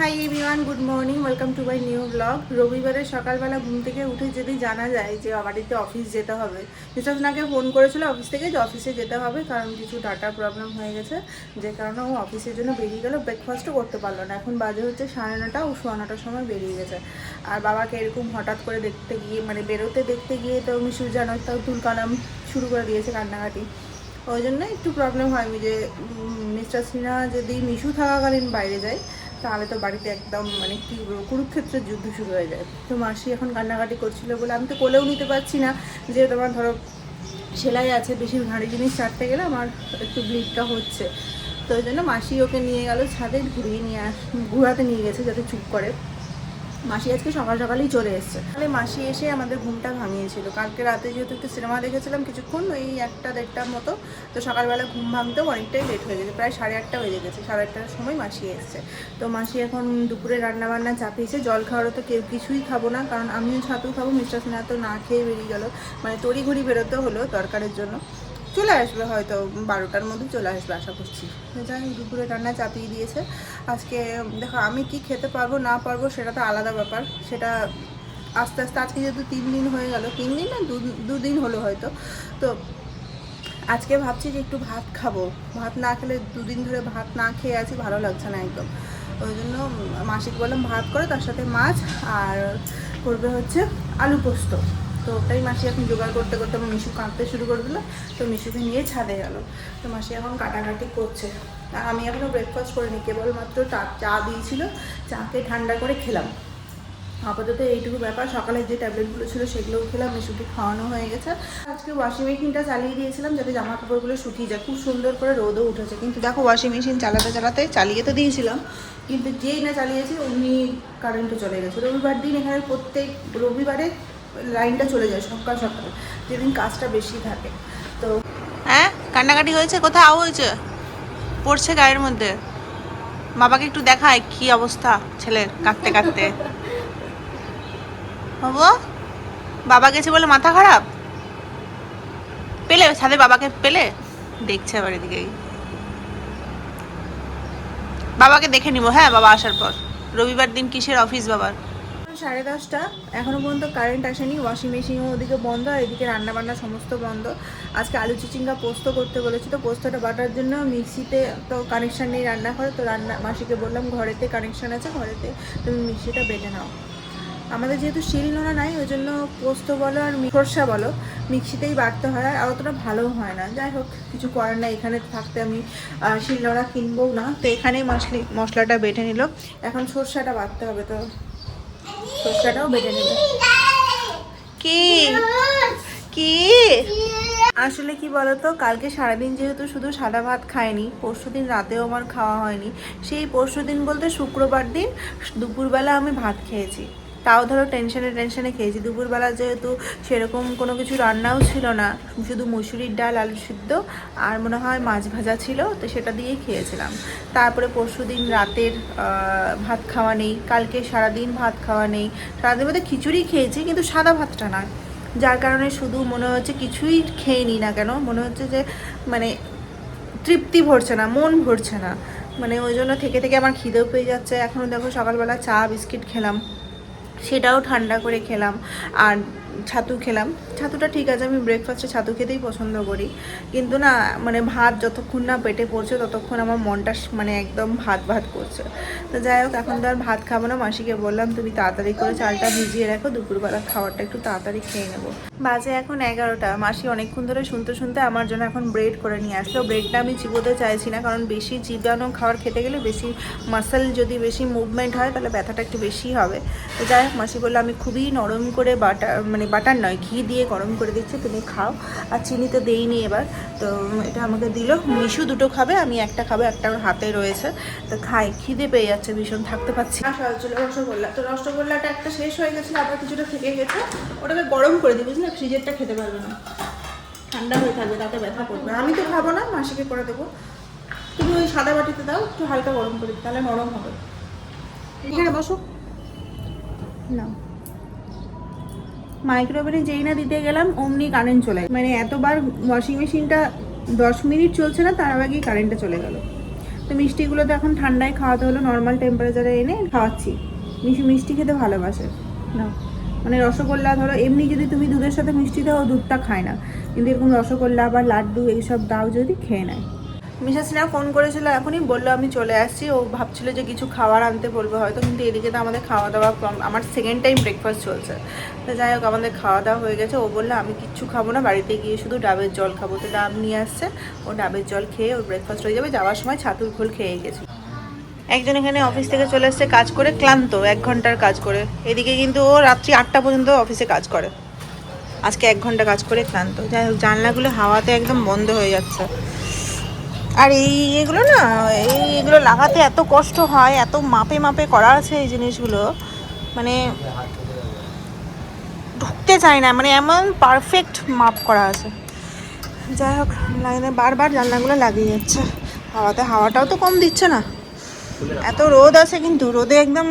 Hi everyone good morning welcome to my new blog রবিবারে সকালবেলা ঘুম থেকে উঠে যদি জানা যায় যে বাড়িতে অফিস যেতে হবে বিশ্বনাকে ফোন করেছিল অফিস থেকে যে অফিসে যেতে হবে, কারণ কিছু ডাটা প্রবলেম হয়ে গেছে। যে কারণে ও অফিসের জন্য বেরিয়ে গেল ব্রেকফাস্টও করতে পারল না। এখন বাজে হচ্ছে সাড়ে নটা ও সোয়া নটার সময় বেরিয়ে গেছে। আর বাবাকে এরকম হঠাৎ করে দেখতে গিয়ে মানে বেরোতে দেখতে গিয়ে তো মিশু জানো তাও তুলকালাম শুরু করে দিয়েছে কান্নাকাটি। ওই জন্য একটু প্রবলেম হয় আমি যে মিস্টার সিনহা যদি মিশু থাকাকালীন বাইরে যায় তাহলে তো বাড়িতে একদম মানে কি কুরুক্ষেত্রের যুদ্ধ শুরু হয়ে যায়। তো মাসি এখন কান্নাকাটি করছিল বলে আমি তো কোলেও নিতে পারছি না। যে তোমার ধরো সেলাই আছে, বেশি ভারী জিনিস ছাড়তে গেলে আমার একটু ব্লিডটা হচ্ছে। তো ওই জন্য মাসি ওকে নিয়ে গেল ছাদে, ঘুরিয়ে নিয়ে ঘোরাতে নিয়ে গেছে যাতে চুপ করে। মাসি আজকে সকাল সকালেই চলে এসছে। তাহলে মাসি এসে আমাদের ঘুমটা ভাঙিয়েছিল। কালকে রাতে যেহেতু একটু সিনেমা দেখেছিলাম কিছুক্ষণ, ওই একটা দেড়টার মতো, তো সকালবেলা ঘুম ভাঙতেও অনেকটাই লেট হয়ে গেছে, প্রায় সাড়ে আটটা হয়ে গেছে, সাড়ে আটটার সময় মাসি এসছে। তো মাসি এখন দুপুরে রান্না বান্না চাপিয়েছে, জল খাওয়ারও তো কেউ কিছুই খাব না, কারণ আমিও ছাতু খাব, মিস্টার সিনহা তো না খেয়ে বেরিয়ে গেল। মানে তড়িঘড়ি বেরোতে হলো দরকারের জন্য। চলে আসবে হয়তো, বারোটার মধ্যে চলে আসবে আশা করছি। যাই দুপুরে রান্না চাপিয়ে দিয়েছে। আজকে, দেখো, আমি কি খেতে পারব, না পারব, সেটা তো আলাদা ব্যাপার। সেটা আস্তে আস্তে, আজকে যেহেতু তিন দিন হয়ে গেল, তিন দিন না দুদিন হলো হয়তো। তো আজকে ভাবছি যে একটু ভাত খাব। ভাত না খেলে দুদিন ধরে ভাত না খেয়ে আছি, ভালো লাগছে না একদম। ওই জন্য মাসিক বললাম, ভাত করে, তার সাথে মাছ, আর করবে হচ্ছে আলু পোস্ত। তো ওটাই মাসি এখন জোগাড় করতে করতে আমার মিশু কাঁদতে শুরু করে দিল। তো মিশুকে নিয়ে ছাদে গেল। তো মাসি এখন কাটাকাটি করছে। আর আমি এখনও ব্রেকফাস্ট করিনি, কেবলমাত্র চা চা দিয়েছিল। চাকে ঠান্ডা করে খেলাম। আপাতত এইটুকু ব্যাপার। সকালে যে ট্যাবলেটগুলো ছিল সেগুলোও খেলাম। মিশুকে খাওয়ানো হয়ে গেছে। আজকে ওয়াশিং মেশিনটা চালিয়ে দিয়েছিলাম যাতে জামা কাপড়গুলো শুকিয়ে যায়। খুব সুন্দর করে রোদও উঠেছে। কিন্তু দেখো ওয়াশিং মেশিন চালাতে চালাতে চালিয়ে তো দিয়েছিলাম। কিন্তু যেই না চালিয়েছি, অমনি কারেন্টও চলে গেছে। রবিবার দিন এখানে প্রত্যেক রবিবারে লাইনটা চলে যায় সকাল সকাল, যেদিন কাজটা বেশি থাকে। তো হ্যাঁ? কান্নাকাটি হয়েছে? কোথাও হয়েছে? পড়ছে গায়ের মধ্যে। বাবাকে একটু দেখায় কি অবস্থা ছেলের কাঁদতে কাঁদতে। বাবু? গেছে বলে মাথা খারাপ? পেলে? সাথে বাবাকে পেলে? দেখছে আবার এদিকেই। বাবাকে দেখে নিব। হ্যাঁ বাবা আসার পর। রবিবার দিন কিসের অফিস বাবার? সাড়ে দশটা। এখনও পর্যন্ত কারেন্ট আসেনি ওয়াশিং মেশিনও ওদিকে বন্ধ আর এদিকে রান্না বান্না সমস্ত বন্ধ। আজকে আলু চিচিঙ্গা পোস্ত করতে বলেছি তো পোস্তটা বাটার জন্য মিক্সিতে তো কানেকশান নেই রান্না করে তো রান্না মাসিকে বললাম ঘরেতে কানেকশান আছে ঘরেতে তুমি মিক্সিটা বেটে নাও। আমাদের যেহেতু শিল শিলনোড়া নাই ওই জন্য পোস্ত বলো আর সরষা বলো মিক্সিতেই বাটতে হয় আর অতটা ভালো হয় না। যাই হোক কিছু করার না এখানে থাকতে আমি আহ, শিলনোড়া কিনবো না। তো এখানেই মশলি মশলাটা বেটে নিল। এখন সরষাটা বাটতে হবে তো। সরষাটাও নেবে। কি? কি? আসলে কি বলতো, কালকে সারাদিন যেহেতু শুধু সাদা ভাত খায়নি পরশু দিন রাতেও আমার খাওয়া হয়নি। সেই পরশু দিন বলতে শুক্রবার দিন দুপুরবেলা আমি ভাত খেয়েছি। তাও ধরো টেনশনে টেনশনে খেয়েছি। দুপুরবেলা যেহেতু সেরকম কোনো কিছু রান্নাও ছিল না, শুধু মুসুরির ডাল আলু সিদ্ধ আর মনে হয় মাছ ভাজা ছিল, তো সেটা দিয়েই খেয়েছিলাম। তারপরে পরশু দিন রাতের ভাত খাওয়া নেই। কালকে সারাদিন ভাত খাওয়া নেই। সারাদিন মধ্যে খিচুড়ি খেয়েছি, কিন্তু সাদা ভাতটা নয়। যার কারণে শুধু মনে হচ্ছে কিছুই খেয়ে নিই না কেন, মনে হচ্ছে যে মানে তৃপ্তি ভরছে না, মন ভরছে না। মানে ওই জন্য থেকে থেকে আমার খিদেও পেয়ে যাচ্ছে। এখনও দেখো সকালবেলা চা, বিস্কিট খেলাম। সেটাও ঠান্ডা করে খেলাম। আর ছাতু খেলাম। ছাতুটা ঠিক আছে, আমি ব্রেকফাস্টে ছাতু খেতেই পছন্দ করি। কিন্তু না মানে ভাত যতক্ষণ না পেটে পড়ছে, ততক্ষণ আমার মনটা মানে একদম ভাত ভাত করছে। তো যাই হোক, এখন তো আর ভাত খাব না, মাসিকে বললাম, তুমি তাড়াতাড়ি করে চালটা ভিজিয়ে রাখো দুপুরবেলা খাবারটা একটু তাড়াতাড়ি খেয়ে নেব। বাজে এখন এগারোটা। মাসি অনেকক্ষণ ধরে শুনতে শুনতে আমার জন্য এখন ব্রেড করে নিয়ে আসলো। ব্রেডটা আমি চিবোতে চাইছি না, কারণ বেশি চিবানো খাবার খেতে গেলে বেশি মাসেল যদি বেশি মুভমেন্ট হয়, তাহলে ব্যথাটা একটু বেশি হবে। তো যাই হোক, মাসি বলল, আমি খুবই নরম করে বাটার মানে বাটার নয় ঘি দিয়ে গরম করে দিচ্ছি তুমি খাও। আর চিনি তো দেইনি এবার। তো এটা আমাকে দিল। মিশু দুটো খাবে আমি একটা খাব একটা ওর হাতে রয়েছে। তো খাই খিদে পেয়ে যাচ্ছে ভীষণ থাকতে পারছি আসা হচ্ছিল রসগোল্লা। তো রসগোল্লাটা একটা শেষ হয়ে গেছিল আবার কিছুটা থেকে গেছে। ওটাকে গরম করে দিই বুঝলে? ফ্রিজেরটা খেতে পারবে না। ঠান্ডা হয়ে থাকবে তাতে ব্যথা করবে। আমি তো খাব না মাসিকে করে দেবো। তুমি ওই সাদা বাটিতে দাও একটু হালকা গরম করে তাহলে নরম হবে। এখানে বসো। না। মাইক্রোওভেনে যেই না দিতে গেলাম, অমনি কারেন্ট চলে। মানে এতবার ওয়াশিং মেশিনটা দশ মিনিট চলছে না, তার আগেই কারেন্টটা চলে গেল। তো মিষ্টিগুলো তো এখন ঠান্ডায় খাওয়াতে হলো নর্মাল টেম্পারেচারে এনে খাওয়াচ্ছি। মিষ্টি মিষ্টি খেতে ভালোবাসে। না। মানে রসগোল্লা ধরো, এমনি যদি তুমি দুধের সাথে মিষ্টি দাও, দুধটা খায় না। কিন্তু এরকম রসগোল্লা বা লাড্ডু এইসব দাও যদি খেয়ে নেয়। মিশা সিনহা ফোন করেছিল এখনই, বলল আমি চলে আসছি। ও ভাবছিল যে কিছু খাবার আনতে বলবে হয়তো, কিন্তু এদিকে তো আমাদের খাওয়া দাওয়া কম, আমার সেকেন্ড টাইম ব্রেকফাস্ট চলছে। তো যাই হোক, আমাদের খাওয়া দাওয়া হয়ে গেছে। ও বলল, আমি কিচ্ছু খাব না, বাড়িতে গিয়ে শুধু ডাবের জল খাব। তো ডাব নিয়ে আসছে। ও ডাবের জল খেয়ে ওর ব্রেকফাস্ট হয়ে যাবে। যাওয়ার সময় ছাতুর ঘোল খেয়ে গেছে। একজন এখানে অফিস থেকে চলে এসছে, কাজ করে ক্লান্ত, এক ঘণ্টার কাজ করে। এদিকে কিন্তু ও রাত্রি আটটা পর্যন্ত অফিসে কাজ করে। আজকে এক ঘণ্টা কাজ করে ক্লান্ত। যাই হোক, জানলাগুলো হাওয়াতে একদম বন্ধ হয়ে যাচ্ছে। আর এই এগুলো না, এই এগুলো লাগাতে এত কষ্ট হয়, এত মাপে মাপে করা আছে এই জিনিসগুলো। মানে ঢুকতে চায় না মানে এমন পারফেক্ট মাপ করা আছে। যাই হোক, লাইনে বারবার জানলাগুলো লাগিয়ে যাচ্ছে। হাওয়াতে হাওয়াটাও তো কম দিচ্ছে না। এত রোদ আছে কিন্তু, রোদে একদম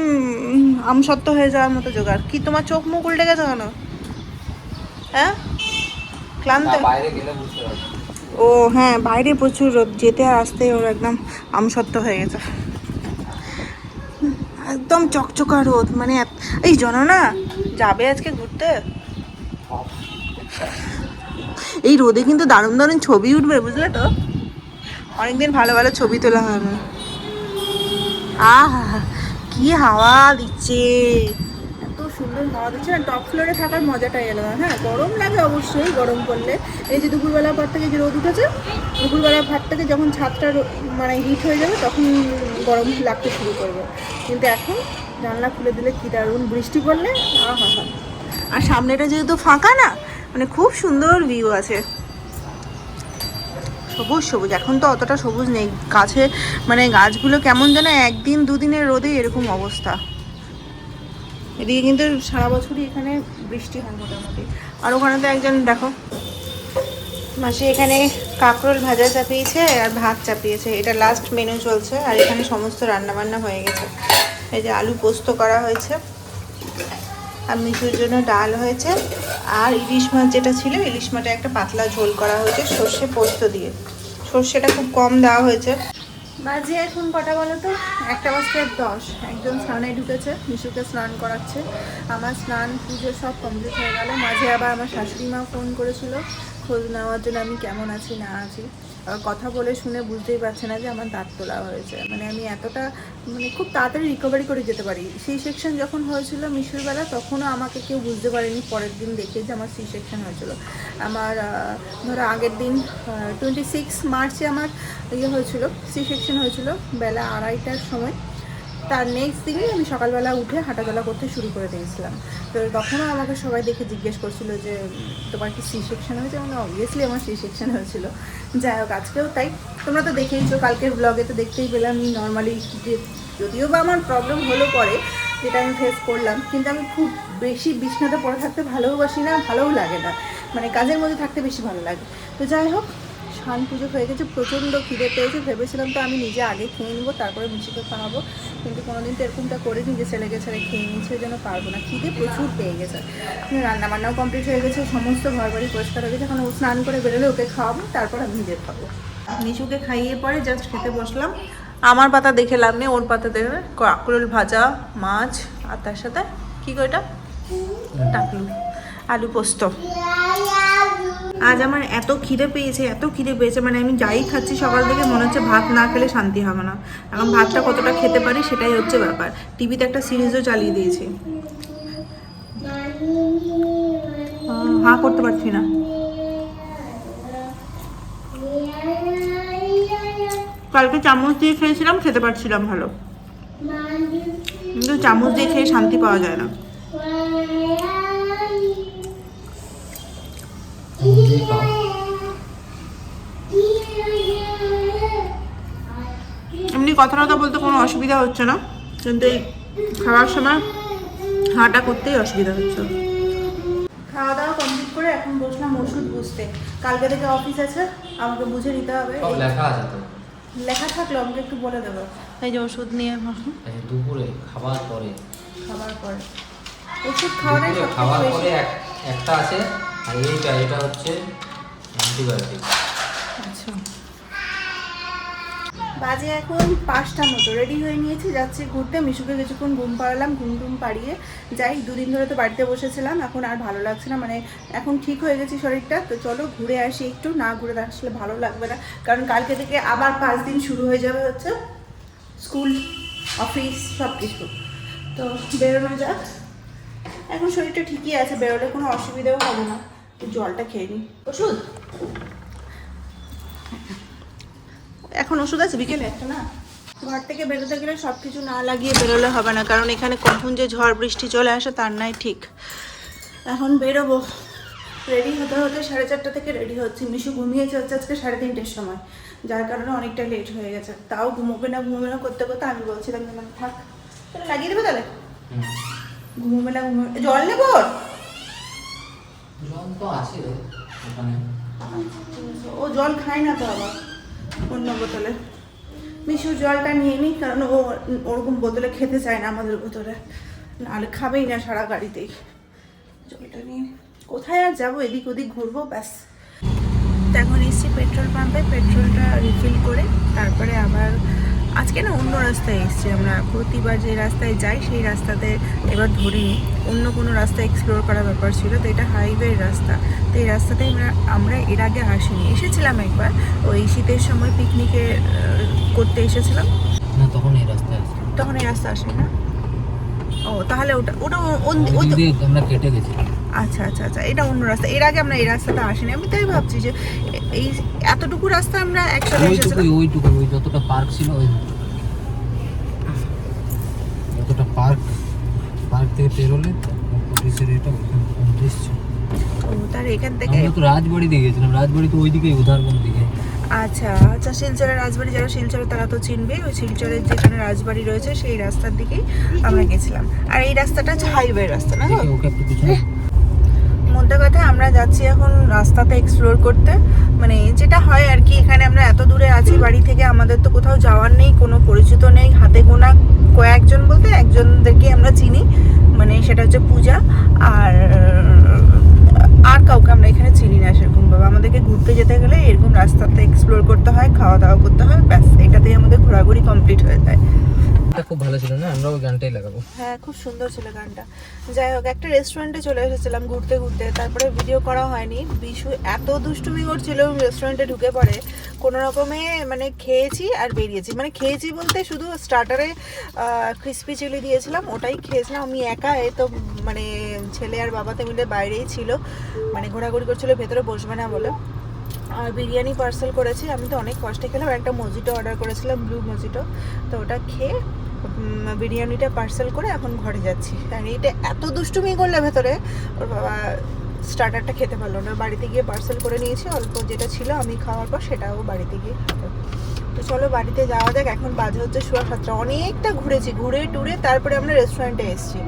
আমসত্ত্ব হয়ে যাওয়ার মতো জোগাড়। কি তোমার চোখ মুখ উল্টে গেছে কেন? হ্যাঁ? ক্লান্ত? ও হ্যাঁ বাইরে প্রচুর রোদ। যেতে আর আসতে ওর একদম আমসত্ত্ব হয়ে গেছে। একদম চকচকা রোদ মানে এই জানো না, যাবে আজকে ঘুরতে? এই রোদে কিন্তু দারুণ দারুণ ছবি উঠবে, বুঝলে তো? অনেকদিন ভালো ভালো ছবি তোলা হবে। আহা, কি হাওয়া দিচ্ছে। সুন্দর হাওয়া দিচ্ছে। না টপ ফ্লোরে থাকার মজাটাই এলো হ্যাঁ গরম লাগে অবশ্যই, গরম করলে। এই যে দুপুরবেলার পর থেকে যে রোদ উঠেছে, দুপুরবেলার ভাত থেকে যখন ছাদটা মানে হিট হয়ে যাবে, তখন গরম লাগতে শুরু করবে। কিন্তু এখন জানলা খুলে দিলে কি দারুণ বৃষ্টি পড়লে আর সামনেটা যেহেতু ফাঁকা না মানে খুব সুন্দর ভিউ আছে। সবুজ সবুজ। এখন তো অতটা সবুজ নেই। গাছে মানে গাছগুলো কেমন যেন একদিন দুদিনের রোদে এরকম অবস্থা। এদিকে কিন্তু সারা বছরই এখানে বৃষ্টি হয় মোটামুটি। আর ওখানে তো একজন, দেখো, মাসি এখানে কাঁকরোল ভাজা চাপিয়েছে আর ভাত চাপিয়েছে। এটা লাস্ট মেনু চলছে আর এখানে সমস্ত রান্না বান্না হয়ে গেছে। এই যে আলু পোস্ত করা হয়েছে আর মিশুর জন্য ডাল হয়েছে। আর ইলিশ মাছ যেটা ছিল, ইলিশ মাঠে একটা পাতলা ঝোল করা হয়েছে সর্ষে পোস্ত দিয়ে। সর্ষেটা খুব কম দেওয়া হয়েছে। বাজে এখন কটা বলো তো? একটা বাজতে দশ। একজন স্নানে ঢুকেছে মিশুকে স্নান করাচ্ছে। আমার স্নান, পুজো সব কমপ্লিট হয়ে গেল। মাঝে আবার আমার শাশুড়ি মা ফোন করেছিল, খোঁজ নেওয়ার জন্য আমি কেমন আছি, না আছি। কথা বলে শুনে বুঝতেই পারছে না যে আমার দাঁত তোলা হয়েছে। মানে আমি এতটা মানে খুব তাড়াতাড়ি রিকভারি করে যেতে পারি। সেই সেকশন যখন হয়েছিল মিশুর বেলা, তখনও আমাকে কেউ বুঝতে পারেনি, পরের দিন দেখে যে আমার সি সেকশন হয়েছিল। আমার ধরো আগের দিন টোয়েন্টি সিক্স মার্চে আমার ইয়ে হয়েছিল সি সেকশন হয়েছিল বেলা আড়াইটার সময়। তার নেক্সট দিনই আমি সকালবেলা উঠে হাঁটাচলা করতে শুরু করে দিয়েছিলাম। তো তখনও আমাকে সবাই দেখে জিজ্ঞেস করছিল যে, তোমার কি সি সেকশন হয়েছে মানে অবভিয়াসলি আমার সি সেকশন হয়েছিল। যাই হোক, আজকেও তাই। তোমরা তো দেখেইছো, কালকের ব্লগে তো দেখতেই পেলাম নর্মালি যে, যদিও বা আমার প্রবলেম হলো পরে, যেটা আমি ফেস করলাম, কিন্তু আমি খুব বেশি বিছনাতে পড়ে থাকতে ভালোবাসি না, ভালোও লাগে না। মানে কাজের মধ্যে থাকতে বেশি ভালো লাগে। তো যাই হোক স্নান পুজো হয়ে গেছে প্রচণ্ড খিদে পেয়েছে ভেবেছিলাম তো আমি নিজে আগে খেয়ে নেব তারপরে মিশিকে খাওয়াবো কিন্তু কোনোদিন তো এরকমটা করিনি যে ছেলেকে ছেড়ে খেয়ে নিচ্ছে ওই জন্য পারব না। খিদে প্রচুর পেয়ে গেছে। রান্না বান্নাও কমপ্লিট হয়ে গেছে সমস্ত ঘর বাড়ি পরিষ্কার হয়ে গেছে এখন ও স্নান করে বেরোলে ওকে খাওয়াবো তারপর আমি নিজে খাব। মিশুকে খাইয়ে পরে জাস্ট খেতে বসলাম। আমার পাতা দেখে লাভ নেই ওর পাতা দেখে কাকরোল ভাজা মাছ আর তার সাথে কী গো এটা? টাকলু আলু পোস্ত। আজ আমার এত খিদে পেয়েছে, এত খিদে পেয়েছে মানে আমি যাই খাচ্ছি সকাল থেকে, মনে হচ্ছে ভাত না খেলে শান্তি হবে না। এখন ভাতটা কতটা খেতে পারি সেটাই হচ্ছে ব্যাপার। টিভিতে একটা সিরিজও চালিয়ে দিয়েছি। হাঁ করতে পারছি না। কালকে চামচ দিয়ে খেয়েছিলাম, খেতে পারছিলাম ভালো। কিন্তু চামচ দিয়ে খেয়ে শান্তি পাওয়া যায় না। খাও এমনি কথা টথা বলতে কোনো অসুবিধা হচ্ছে না। কিন্তু এই খাওয়ার সময় হাঁটা করতেই অসুবিধা হচ্ছে। খাওয়া দাওয়া কমপ্লিট করে এখন বসলাম ওষুধ বুঝতে। কালকে থেকে অফিস আছে আমাকে বুঝে নিতে হবে। লেখা আছে তো। লেখা থাকলে আমাকে একটু বলে দেবো। এই যে ওষুধ নিয়ে দুপুরে খাবার পরে। খাবার পরে। ওষুধ খাওয়াটাই খাবার পরে একটা আছে আর এইটা, এটা হচ্ছে অ্যান্টিবায়োটিক। আচ্ছা। বাজে এখন পাঁচটা মতো রেডি হয়ে নিয়েছি, যাচ্ছি ঘুরতে। মিশুকে কিছুক্ষণ ঘুম পাড়ালাম, ঘুম টুম পাড়িয়ে যাই, দুদিন ধরে তো বাড়িতে বসেছিলাম, এখন আর ভালো লাগছে না মানে এখন ঠিক হয়ে গেছি শরীরটা, তো চলো ঘুরে আসি একটু, না ঘুরে আসলে ভালো লাগবে না, কারণ কালকে থেকে আবার পাঁচ দিন শুরু হয়ে যাবে হচ্ছে স্কুল, অফিস সব কিছু তো বেরোনো যাক। এখন শরীরটা ঠিকই আছে, বেরোলে কোনো অসুবিধাও হবে না। জলটা খেয়ে নিই ওষুধ? এখন ওষুধ আছে বিকেলে একটা না? ঘর থেকে বেরোতে গেলে সব কিছু না লাগিয়ে বেরোলে হবে না কারণ এখানে কখন যে ঝড় বৃষ্টি চলে আসে তার নাই ঠিক। এখন বেরোবো। রেডি হতে হতে সাড়ে চারটা থেকে রেডি হচ্ছে। মিশু ঘুমিয়েছে হচ্ছে আজকে সাড়ে তিনটের সময়। যার কারণে অনেকটা লেট হয়ে গেছে। তাও ঘুমোবে না ঘুমোবে না করতে করতে আমি বলছিলাম যে মানে থাক। তাহলে লাগিয়ে দেবে তাহলে। ঘুমোবে না ঘুমোবে জল নেব জল তো আছে ওখানে। ও জল খায় না তো আবার অন্য বোতলে। মিশু জলটা নিয়ে নিই কারণ ও ওরকম বোতলে খেতে চায় না আমাদের বোতলে নাহলে খাবেই না সারা গাড়িতেই। জলটা নিয়ে কোথায় আর যাব? এদিক ওদিক ঘুরবো, ব্যাস। এখন এসছি পেট্রোল পাম্পে, পেট্রোলটা রিফিল করে, তারপরে আবার আজকে না অন্য রাস্তায় এসছি আমরা। প্রতিবার যে রাস্তায় যাই সেই রাস্তাতে এবার ধরিনি। অন্য কোনো রাস্তা এক্সপ্লোর করার ব্যাপার ছিল তো এটা হাইওয়ে রাস্তা। তো এই রাস্তাতে আমরা আমরা এর আগে আসিনি। এসেছিলাম একবার। ওই শীতের সময় পিকনিকে করতে এসেছিলাম। না তখন এই রাস্তায় তখন এই রাস্তা আসে না? ও তাহলে ওটা ওটা আমরা কেটে গেছি আচ্ছা আচ্ছা আচ্ছা এটা অন্য রাস্তা। এর আগে আমরা এই রাস্তাতে আসিনি। আমি তাই ভাবছি যে এই এতটুকু রাস্তা আমরা একসাথে ওইটুকুই ওইটুকু ওই যতটা পার্ক ছিল ওই। যতটা পার্ক পার্ক থেকে বেরোলে পুলিশের এটা তার এখান থেকে আমরা তো রাজবাড়ি দিয়ে গেছিলাম রাজবাড়ি তো ওইদিকে উধারবন দিকে। আচ্ছা আচ্ছা শিলচরের রাজবাড়ি যারা শিলচরে তারা তো চিনবে ওই শিলচরের যেখানে রাজবাড়ি রয়েছে সেই রাস্তার দিকেই আমরা গেছিলাম। আর এই রাস্তাটা হচ্ছে হাইওয়ে রাস্তা না ওকে একটু পিছনে। মধ্যে কথা আমরা যাচ্ছি এখন রাস্তাতে এক্সপ্লোর করতে। মানে যেটা হয় আর কি, এখানে আমরা এত দূরে আছি, বাড়ি থেকে আমাদের তো কোথাও যাওয়ার নেই, কোনো পরিচিত নেই, হাতে গোনা কয়েকজন বলতে একজনদেরকে আমরা চিনি মানে সেটা হচ্ছে পূজা। আর আর কাউকে আমরা এখানে চিনি না সেরকম ভাবে আমাদেরকে ঘুরতে যেতে গেলে এরকম রাস্তাতে এক্সপ্লোর করতে হয় খাওয়া দাওয়া করতে হয় ব্যাস এটাতেই আমাদের ঘোরাঘুরি কমপ্লিট হয়ে যায়। এটা খুব ভালো ছিল না? আমরা ওই গানটাই লাগাবো। হ্যাঁ খুব সুন্দর ছিল গানটা। যাই হোক একটা রেস্টুরেন্টে চলে এসেছিলাম ঘুরতে ঘুরতে তারপরে ভিডিও করা হয়নি। বিশু এত দুষ্টুমি করছিল রেস্টুরেন্টে ঢুকে পড়ে। কোনো রকমে মানে খেয়েছি আর বেরিয়েছি। মানে খেয়েছি বলতে শুধু স্টার্টারে ক্রিসপি চিলি দিয়েছিলাম, ওটাই খেয়েছিলাম। আমি একা, এ তো মানে ছেলে আর বাবাতে মিলে বাইরেই ছিল। মানে ঘোরাঘুরি করছিল, ভেতরে বসবে না বলে। আর বিরিয়ানি পার্সেল করেছি, আমি তো অনেক কষ্টে খেলাম। একটা মজিটো অর্ডার করেছিলাম ব্লু মজিটো তো ওটা খেয়ে বিরিয়ানিটা পার্সেল করে এখন ঘরে যাচ্ছি। আর এইটা এত দুষ্টুমি করলে ভেতরে, ওর বাবা স্টার্টারটা খেতে পারল না। বাড়িতে গিয়ে পার্সেল করে নিয়েছি। অল্প যেটা ছিল আমি খাওয়ার পর সেটাও বাড়িতে গিয়ে খাব। তো চলো বাড়িতে যাওয়া যাক। এখন বাজে হচ্ছে সোয়া সাতটা। অনেকটা ঘুরেছি, ঘুরে টুরে তারপরে আমরা রেস্টুরেন্টে এসেছি।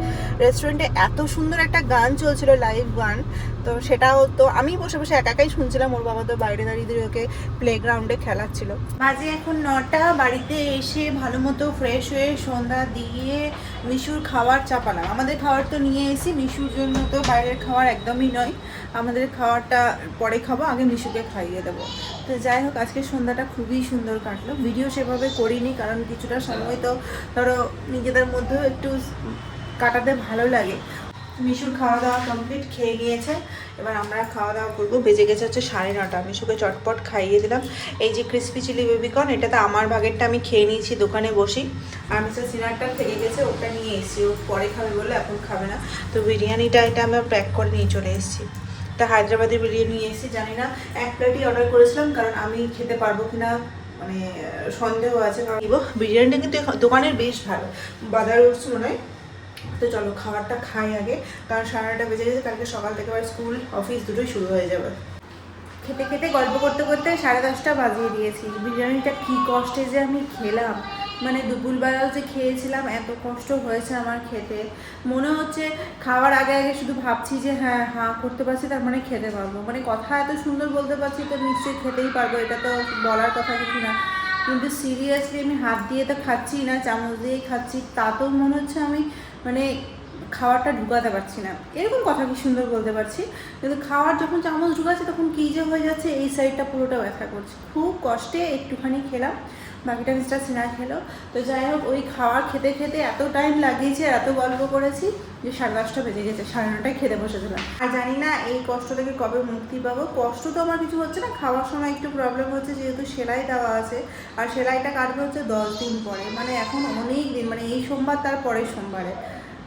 রেস্টুরেন্টে এত সুন্দর একটা গান চলছিল লাইভ গান। তো সেটাও তো আমি বসে বসে একা একাই শুনছিলাম, ওর বাবা তো বাইরে দাঁড়িয়ে ওকে প্লেগ্রাউন্ডে খেলাচ্ছিল। বাজে এখন নটা, বাড়িতে এসে ভালো মতো ফ্রেশ হয়ে সন্ধ্যা দিয়ে মিশুর খাবার চাপালাম। আমাদের খাবার তো নিয়ে এসি মিশুর জন্য তো বাইরের খাবার একদমই নয়। আমাদের খাবারটা পরে খাব, আগে মিশুকে খাইয়ে দেবো। তো যাই হোক, আজকে সন্ধ্যাটা খুবই সুন্দর কাটলো। ভিডিও সেভাবে করিনি, কারণ কিছুটা সময় তো ধরো নিজেদের মধ্যেও একটু কাটাতে ভালো লাগে। মিশুর খাওয়া দাওয়া কমপ্লিট খেয়ে নিয়েছে। এবার আমরা খাওয়া দাওয়া করব। বেজে গেছে হচ্ছে সাড়ে নটা। মিশুকে চটপট খাইয়ে দিলাম। এই যে ক্রিসপি চিলি বেবিকর্ন এটা তো আমার ভাগেরটা আমি খেয়ে নিয়েছি দোকানে বসি আর মিস্টার সিনারটা থেকে গেছে, ওটা নিয়ে এসেছি। ও পরে খাবে বলে এখন খাবে না। তো বিরিয়ানিটা এটা আমরা প্যাক করে নিয়ে চলে এসেছি। তা হায়দ্রাবাদি বিরিয়ানি নিয়ে এসেছি জানি না, এক প্লেটই অর্ডার করেছিলাম, কারণ আমি খেতে পারব কিনা মানে সন্দেহ আছে, কারণ। বিরিয়ানিটা কিন্তু দোকানের বেশ ভালো, বাজার উঠছে হয় তো চলো, খাবারটা খাই আগে, কারণ সাড়ে নটা বেজে গেছে, কালকে সকাল থেকে আবার স্কুল, অফিস দুটোই শুরু হয়ে যাবে খেতে খেতে গল্প করতে করতে সাড়ে দশটা বাজিয়ে দিয়েছি, বিরিয়ানিটা কী কষ্টে যে আমি খেলাম মানে দুপুরবেলাও যে খেয়েছিলাম, এত কষ্ট হয়েছে আমার খেতে। মনে হচ্ছে খাওয়ার আগে আগে শুধু ভাবছি যে হ্যাঁ হাঁ, করতে পারছি, তার মানে খেতে পারব। মানে কথা এত সুন্দর বলতে পারছি তো নিশ্চয়ই খেতেই পারব, এটা তো বলার কথা কিছু না। কিন্তু সিরিয়াসলি আমি হাত দিয়ে তো খাচ্ছি না, চামচ দিয়েই খাচ্ছি তাতেও মনে হচ্ছে আমি মানে খাওয়ারটা ঢুকাতে পারছি না। এরকম কথা কি সুন্দর বলতে পারছি? কিন্তু খাওয়ার যখন চামচ ঢুকাচ্ছে, তখন কী যে হয়ে যাচ্ছে, এই সাইডটা পুরোটা ব্যথা করছে। খুব কষ্টে একটুখানি খেলাম। বাকিটা মিস্টার সিনহা খেলো। তো যাই হোক, ওই খাওয়ার খেতে খেতে এত টাইম লাগিয়েছি আর এত গল্প করেছি যে সাড়ে দশটা বেজে গেছে, সাড়ে নটায় খেতে বসেছিলাম। আর জানি না এই কষ্ট থেকে কবে মুক্তি পাবো। কষ্ট তো আমার কিছু হচ্ছে না, খাওয়ার সময় একটু প্রবলেম হচ্ছে যেহেতু সেলাই দেওয়া আছে। আর সেলাইটা কাটবে হচ্ছে দশ দিন পরে মানে এখন অনেক দিন মানে এই সোমবার তার পরের সোমবারে।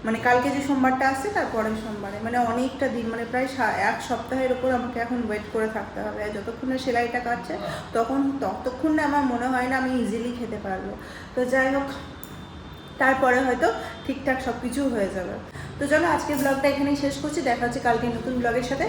মানে কালকে যে সোমবারটা আসছে তার পরের সোমবারে। মানে অনেকটা দিন মানে প্রায় এক সপ্তাহের উপর আমাকে এখন ওয়েট করে থাকতে হবে। আর যতক্ষণ না সেলাইটা কাটছে, তখন, ততক্ষণ না আমার মনে হয় না আমি ইজিলি খেতে পারব। তো যাই হোক, তারপরে হয়তো ঠিকঠাক সব কিছু হয়ে যাবে। তো চলো আজকে ব্লগটা এখানেই শেষ করছি। দেখা হচ্ছে কালকে নতুন ব্লগের সাথে।